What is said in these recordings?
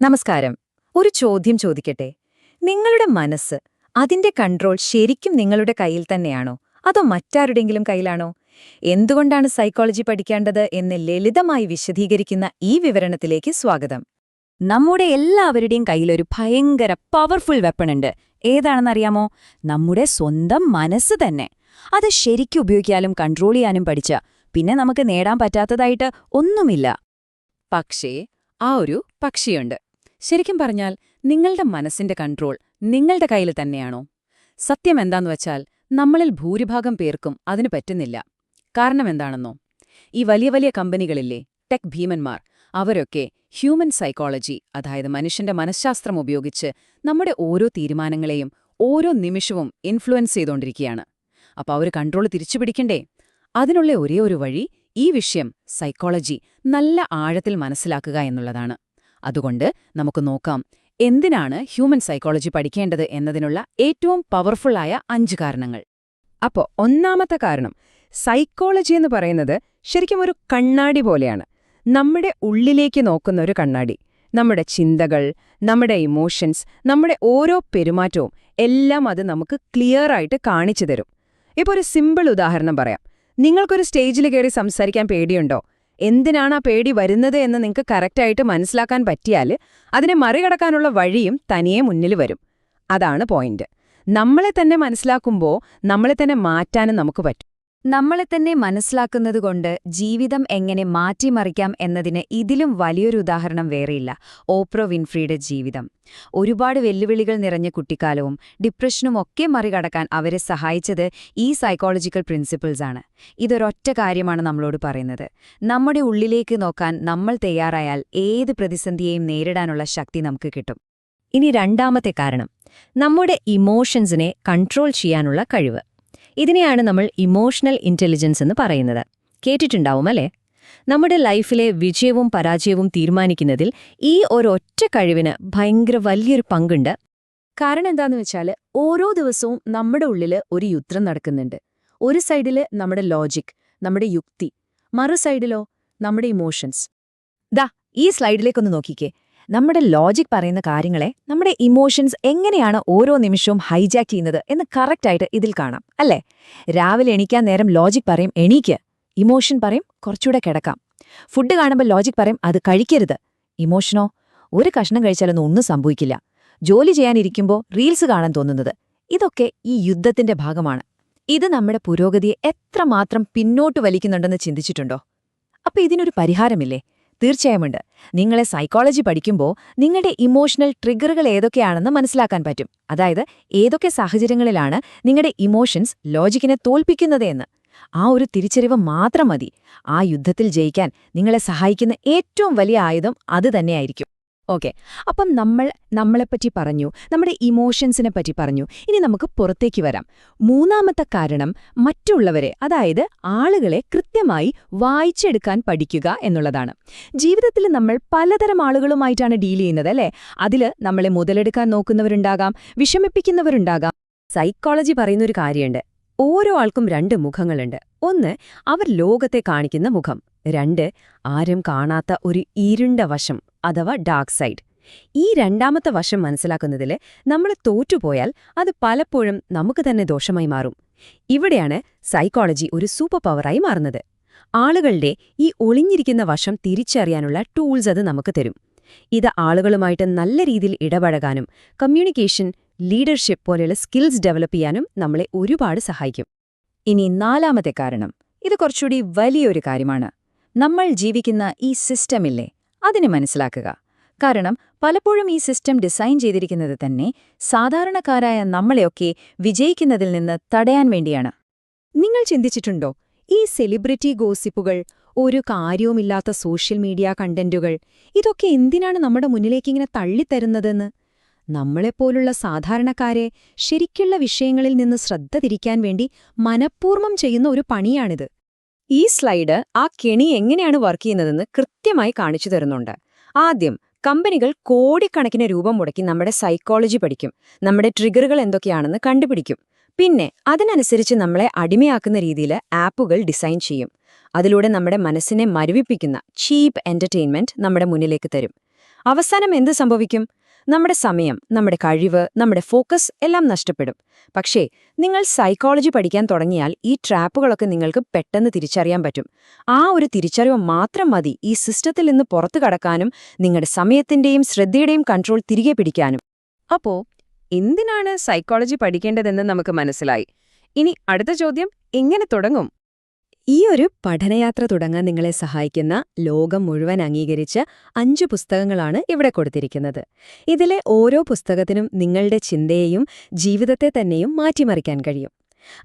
നമസ്കാരം. ഒരു ചോദ്യം ചോദിക്കട്ടെ? നിങ്ങളുടെ മനസ്സ് അതിന്റെ കൺട്രോൾ ശരിക്കും നിങ്ങളുടെ കയ്യിൽ തന്നെയാണോ? അതോ മറ്റാരുടെങ്കിലും കയ്യിലാണോ? എന്തുകൊണ്ടാണ് സൈക്കോളജി പഠിക്കേണ്ടത് എന്ന് ലളിതമായി വിശദീകരിക്കുന്ന ഈ വിവരണത്തിലേക്ക് സ്വാഗതം. നമ്മുടെ എല്ലാവരുടെയും കയ്യിലൊരു ഭയങ്കര പവർഫുൾ വെപ്പണുണ്ട് ഏതാണെന്നറിയാമോ? നമ്മുടെ സ്വന്തം മനസ്സ് തന്നെ. അത് ശരിക്കും ഉപയോഗിക്കാനും കൺട്രോൾ ചെയ്യാനും പഠിച്ച പിന്നെ നമുക്ക് നേടാൻ പറ്റാത്തതായിട്ട് ഒന്നുമില്ല. പക്ഷേ ആ ഒരു പക്ഷിയുണ്ട്. ശരിക്കും പറഞ്ഞാൽ നിങ്ങളുടെ മനസ്സിന്റെ കൺട്രോൾ നിങ്ങളുടെ കയ്യിൽ തന്നെയാണോ? സത്യം എന്താന്ന് വെച്ചാൽ നമ്മളിൽ ഭൂരിഭാഗം പേർക്കും അതിന് പറ്റുന്നില്ല. കാരണം എന്താണെന്നോ? ഈ വലിയ വലിയ കമ്പനികളില്ലേ ടെക് ഭീമന്മാർ അവരൊക്കെ ഹ്യൂമൻ സൈക്കോളജി അതായത് മനുഷ്യന്റെ മനഃശാസ്ത്രം ഉപയോഗിച്ച് നമ്മുടെ ഓരോ തീരുമാനങ്ങളെയും ഓരോ നിമിഷവും ഇൻഫ്ലുവൻസ് ചെയ്തുകൊണ്ടിരിക്കുകയാണ് അപ്പോൾ അവർ കൺട്രോൾ തിരിച്ചുപിടിക്കണ്ടേ? അതിനുള്ള ഒരേ ഒരു വഴി ഈ വിഷയം സൈക്കോളജി നല്ല ആഴത്തിൽ മനസ്സിലാക്കുക എന്നുള്ളതാണ്. അതുകൊണ്ട് നമുക്ക് നോക്കാം എന്തിനാണ് ഹ്യൂമൻ സൈക്കോളജി പഠിക്കേണ്ടത് എന്നതിനുള്ള ഏറ്റവും പവർഫുള്ളായ അഞ്ച് കാരണങ്ങൾ. അപ്പോ ഒന്നാമത്തെ കാരണം സൈക്കോളജി എന്ന് പറയുന്നത് ശരിക്കും ഒരു കണ്ണാടി പോലെയാണ്. നമ്മുടെ ഉള്ളിലേക്ക് നോക്കുന്ന ഒരു കണ്ണാടി. നമ്മുടെ ചിന്തകൾ നമ്മുടെ ഇമോഷൻസ് നമ്മുടെ ഓരോ പെരുമാറ്റവും എല്ലാം അത് നമുക്ക് ക്ലിയർ ആയിട്ട് കാണിച്ചു തരും. ഇപ്പോൾ ഒരു സിമ്പിൾ ഉദാഹരണം പറയാം. നിങ്ങൾക്കൊരു സ്റ്റേജിൽ കയറി സംസാരിക്കാൻ പേടിയുണ്ടോ? എന്തിനാണ് ആ പേടി വരുന്നത് എന്ന് നിങ്ങൾക്ക് കറക്റ്റായിട്ട് മനസ്സിലാക്കാൻ പറ്റിയാൽ അതിനെ മറികടക്കാനുള്ള വഴിയും തനിയെ മുന്നിൽ വരും. അതാണ് പോയിന്റ് നമ്മളെ തന്നെ മനസ്സിലാക്കുമ്പോൾ നമ്മളെ തന്നെ മാറ്റാനും നമുക്ക് പറ്റും. നമ്മളെ തന്നെ മനസ്സിലാക്കുന്നതുകൊണ്ട് ജീവിതം എങ്ങനെ മാറ്റിമറിക്കാം എന്നതിന് ഇതിലും വലിയൊരു ഉദാഹരണം വേറെയില്ല. ഓപ്രോ വിൻഫ്രിയുടെ ജീവിതം. ഒരുപാട് വെല്ലുവിളികൾ നിറഞ്ഞ കുട്ടിക്കാലവും ഡിപ്രഷനും ഒക്കെ മറികടക്കാൻ അവരെ സഹായിച്ചത് ഈ സൈക്കോളജിക്കൽ പ്രിൻസിപ്പിൾസാണ് ഇതൊരൊറ്റ കാര്യമാണ് നമ്മളോട് പറയുന്നത്. നമ്മുടെ ഉള്ളിലേക്ക് നോക്കാൻ നമ്മൾ തയ്യാറായാൽ ഏത് പ്രതിസന്ധിയെയും നേരിടാനുള്ള ശക്തി നമുക്ക് കിട്ടും. ഇനി രണ്ടാമത്തെ കാരണം. നമ്മുടെ ഇമോഷൻസിനെ കൺട്രോൾ ചെയ്യാനുള്ള കഴിവ്. ഇതിനെയാണ് നമ്മൾ ഇമോഷണൽ ഇന്റലിജൻസ് എന്ന് പറയുന്നത്. കേട്ടിട്ടുണ്ടാവും അല്ലേ നമ്മുടെ ലൈഫിലെ വിജയവും പരാജയവും തീരുമാനിക്കുന്നതിൽ ഈ ഒരൊറ്റ കഴിവിന് ഭയങ്കര വലിയൊരു പങ്കുണ്ട്. കാരണം എന്താന്ന് വെച്ചാൽ ഓരോ ദിവസവും നമ്മുടെ ഉള്ളിൽ ഒരു യുദ്ധം നടക്കുന്നുണ്ട്. ഒരു സൈഡിൽ നമ്മുടെ ലോജിക് നമ്മുടെ യുക്തി മറു സൈഡിലോ നമ്മുടെ ഇമോഷൻസ് ദാ ഈ സ്ലൈഡിലേക്കൊന്ന് നോക്കിക്കേ. നമ്മുടെ ലോജിക് പറയുന്ന കാര്യങ്ങളെ നമ്മുടെ ഇമോഷൻസ് എങ്ങനെയാണ് ഓരോ നിമിഷവും ഹൈജാക്ക് ചെയ്യുന്നത് എന്ന് കറക്റ്റായിട്ട് ഇതിൽ കാണാം അല്ലേ? രാവിലെ എണീക്കാൻ നേരം ലോജിക് പറയും എണീക്ക്. ഇമോഷൻ പറയും കുറച്ചുകൂടെ കിടക്കാം. ഫുഡ് കാണുമ്പോൾ ലോജിക് പറയും അത് കഴിക്കരുത്. ഇമോഷനോ ഒരു കഷ്ണം കഴിച്ചാലൊന്നും ഒന്നും സംഭവിക്കില്ല. ജോലി ചെയ്യാനിരിക്കുമ്പോൾ റീൽസ് കാണാൻ തോന്നുന്നത്. ഇതൊക്കെ ഈ യുദ്ധത്തിന്റെ ഭാഗമാണ്. ഇത് നമ്മുടെ പുരോഗതിയെ എത്രമാത്രം പിന്നോട്ട് വലിക്കുന്നുണ്ടെന്ന് ചിന്തിച്ചിട്ടുണ്ടോ? അപ്പൊ ഇതിനൊരു പരിഹാരമില്ലേ? തീർച്ചയായുമുണ്ട്. നിങ്ങളെ സൈക്കോളജി പഠിക്കുമ്പോൾ നിങ്ങളുടെ ഇമോഷണൽ ട്രിഗറുകൾ ഏതൊക്കെയാണെന്ന് മനസ്സിലാക്കാൻ പറ്റും. അതായത് ഏതൊക്കെ സാഹചര്യങ്ങളിലാണ് നിങ്ങളുടെ ഇമോഷൻസ് ലോജിക്കിനെ തോൽപ്പിക്കുന്നത് എന്ന്. ആ ഒരു തിരിച്ചറിവ് മാത്രം മതി. ആ യുദ്ധത്തിൽ ജയിക്കാൻ നിങ്ങളെ സഹായിക്കുന്ന ഏറ്റവും വലിയ ആയുധം അത് തന്നെയായിരിക്കും. ഓക്കെ. അപ്പം നമ്മൾ നമ്മളെപ്പറ്റി പറഞ്ഞു നമ്മുടെ ഇമോഷൻസിനെ പറ്റി പറഞ്ഞു. ഇനി നമുക്ക് പുറത്തേക്ക് വരാം. മൂന്നാമത്തെ കാരണം മറ്റുള്ളവരെ അതായത് ആളുകളെ കൃത്യമായി വായിച്ചെടുക്കാൻ പഠിക്കുക എന്നുള്ളതാണ്. ജീവിതത്തിൽ നമ്മൾ പലതരം ആളുകളുമായിട്ടാണ് ഡീൽ ചെയ്യുന്നത് അല്ലേ? അതിൽ നമ്മളെ മുതലെടുക്കാൻ നോക്കുന്നവരുണ്ടാകാം വിഷമിപ്പിക്കുന്നവരുണ്ടാകാം. സൈക്കോളജി പറയുന്നൊരു കാര്യമുണ്ട്. ഓരോ ആൾക്കും രണ്ട് മുഖങ്ങളുണ്ട്. ഒന്ന് അവർ ലോകത്തെ കാണിക്കുന്ന മുഖം. രണ്ട് ആരും കാണാത്ത ഒരു ഇരുണ്ട വശം. അഥവാ ഡാർക്ക് സൈഡ് ഈ രണ്ടാമത്തെ വശം മനസ്സിലാക്കുന്നതിൽ നമ്മൾ തോറ്റുപോയാൽ അത് പലപ്പോഴും നമുക്ക് തന്നെ ദോഷമായി മാറും. ഇവിടെയാണ് സൈക്കോളജി ഒരു സൂപ്പർ പവറായി മാറുന്നത്. ആളുകളുടെ ഈ ഒളിഞ്ഞിരിക്കുന്ന വശം തിരിച്ചറിയാനുള്ള ടൂൾസ് അത് നമുക്ക് തരും. ഇത് ആളുകളുമായിട്ട് നല്ല രീതിയിൽ ഇടപഴകാനും കമ്മ്യൂണിക്കേഷൻ ലീഡർഷിപ്പ് പോലെയുള്ള സ്കിൽസ് ഡെവലപ്പ് ചെയ്യാനും നമ്മളെ ഒരുപാട് സഹായിക്കും. ഇനി നാലാമത്തെ കാരണം. ഇത് കുറച്ചുകൂടി വലിയൊരു കാര്യമാണ്. നമ്മൾ ജീവിക്കുന്ന ഈ സിസ്റ്റമില്ലേ അതിനെ മനസ്സിലാക്കുക. കാരണം പലപ്പോഴും ഈ സിസ്റ്റം ഡിസൈൻ ചെയ്തിരിക്കുന്നത് തന്നെ സാധാരണക്കാരായ നമ്മളെയൊക്കെ വിജയിക്കുന്നതിൽ നിന്ന് തടയാൻ വേണ്ടിയാണ്. നിങ്ങൾ ചിന്തിച്ചിട്ടുണ്ടോ? ഈ സെലിബ്രിറ്റി ഗോസിപ്പുകൾ ഒരു കാര്യവുമില്ലാത്ത സോഷ്യൽ മീഡിയ കണ്ടന്റുകൾ ഇതൊക്കെ എന്തിനാണ് നമ്മുടെ മുന്നിലേക്കിങ്ങനെ തള്ളിത്തരുന്നതെന്ന്? നമ്മളെപ്പോലുള്ള സാധാരണക്കാരെ ശരിക്കുള്ള വിഷയങ്ങളിൽ നിന്ന് ശ്രദ്ധ തിരിക്കാൻ വേണ്ടി മനഃപൂർവം ചെയ്യുന്ന ഒരു പണിയാണിത്. ഈ സ്ലൈഡ് ആ കെണി എങ്ങനെയാണ് വർക്ക് ചെയ്യുന്നതെന്ന് കൃത്യമായി കാണിച്ചു തരുന്നുണ്ട്. ആദ്യം കമ്പനികൾ കോടിക്കണക്കിന് രൂപം മുടക്കി നമ്മുടെ സൈക്കോളജി പഠിക്കും. നമ്മുടെ ട്രിഗറുകൾ എന്തൊക്കെയാണെന്ന് കണ്ടുപിടിക്കും. പിന്നെ അതിനനുസരിച്ച് നമ്മളെ അടിമയാക്കുന്ന രീതിയിൽ ആപ്പുകൾ ഡിസൈൻ ചെയ്യും. അതിലൂടെ നമ്മുടെ മനസ്സിനെ മരുവിപ്പിക്കുന്ന ചീപ്പ് എന്റർടൈൻമെന്റ് നമ്മുടെ മുന്നിലേക്ക് തരും. അവസാനം എന്ത് സംഭവിക്കും? നമ്മുടെ സമയം നമ്മുടെ കഴിവ് നമ്മുടെ ഫോക്കസ് എല്ലാം നഷ്ടപ്പെടും. പക്ഷേ നിങ്ങൾ സൈക്കോളജി പഠിക്കാൻ തുടങ്ങിയാൽ ഈ ട്രാപ്പുകളൊക്കെ നിങ്ങൾക്ക് പെട്ടെന്ന് തിരിച്ചറിയാൻ പറ്റും. ആ ഒരു തിരിച്ചറിവ് മാത്രം മതി ഈ സിസ്റ്റത്തിൽ നിന്ന് പുറത്തു കടക്കാനും നിങ്ങളുടെ സമയത്തിന്റെയും ശ്രദ്ധയുടെയും കൺട്രോൾ തിരികെ പിടിക്കാനും. അപ്പോ എന്തിനാണ് സൈക്കോളജി പഠിക്കേണ്ടതെന്ന് നമുക്ക് മനസ്സിലായി? ഇനി അടുത്ത ചോദ്യം എങ്ങനെ തുടങ്ങും? ഈ ഒരു പഠനയാത്ര തുടങ്ങാൻ നിങ്ങളെ സഹായിക്കുന്ന ലോകം മുഴുവൻ അംഗീകരിച്ച അഞ്ച് പുസ്തകങ്ങളാണ് ഇവിടെ കൊടുത്തിരിക്കുന്നത്. ഇതിലെ ഓരോ പുസ്തകത്തിനും നിങ്ങളുടെ ചിന്തയെയും ജീവിതത്തെ തന്നെയും മാറ്റിമറിക്കാൻ കഴിയും.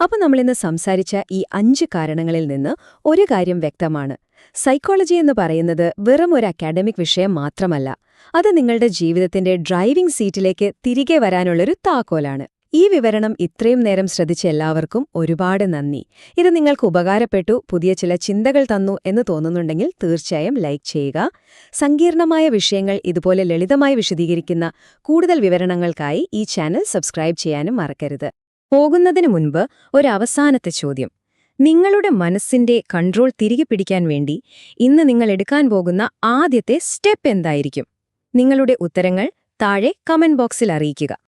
അപ്പോൾ നമ്മളിന്ന് സംസാരിച്ച ഈ അഞ്ച് കാരണങ്ങളിൽ നിന്ന് ഒരു കാര്യം വ്യക്തമാണ്. സൈക്കോളജി എന്ന് പറയുന്നത് വെറും ഒരു അക്കാഡമിക് വിഷയം മാത്രമല്ല. അത് നിങ്ങളുടെ ജീവിതത്തിന്റെ ഡ്രൈവിംഗ് സീറ്റിലേക്ക് തിരികെ വരാനുള്ളൊരു താക്കോലാണ്. ഈ വിവരണം ഇത്രയും നേരം ശ്രദ്ധിച്ച എല്ലാവർക്കും ഒരുപാട് നന്ദി. ഇത് നിങ്ങൾക്ക് ഉപകാരപ്പെട്ടു പുതിയ ചില ചിന്തകൾ തന്നു എന്ന് തോന്നുന്നുണ്ടെങ്കിൽ തീർച്ചയായും ലൈക്ക് ചെയ്യുക. സങ്കീർണമായ വിഷയങ്ങൾ ഇതുപോലെ ലളിതമായി വിശദീകരിക്കുന്ന കൂടുതൽ വിവരണങ്ങൾക്കായി ഈ ചാനൽ സബ്സ്ക്രൈബ് ചെയ്യാനും മറക്കരുത്. പോകുന്നതിനു മുൻപ് ഒരു അവസാനത്തെ ചോദ്യം. നിങ്ങളുടെ മനസ്സിന്റെ കൺട്രോൾ തിരികെ പിടിക്കാൻ വേണ്ടി ഇന്ന് നിങ്ങൾ എടുക്കാൻ പോകുന്ന ആദ്യത്തെ സ്റ്റെപ്പ് എന്തായിരിക്കും? നിങ്ങളുടെ ഉത്തരങ്ങൾ താഴെ കമന്റ് ബോക്സിൽ അറിയിക്കുക.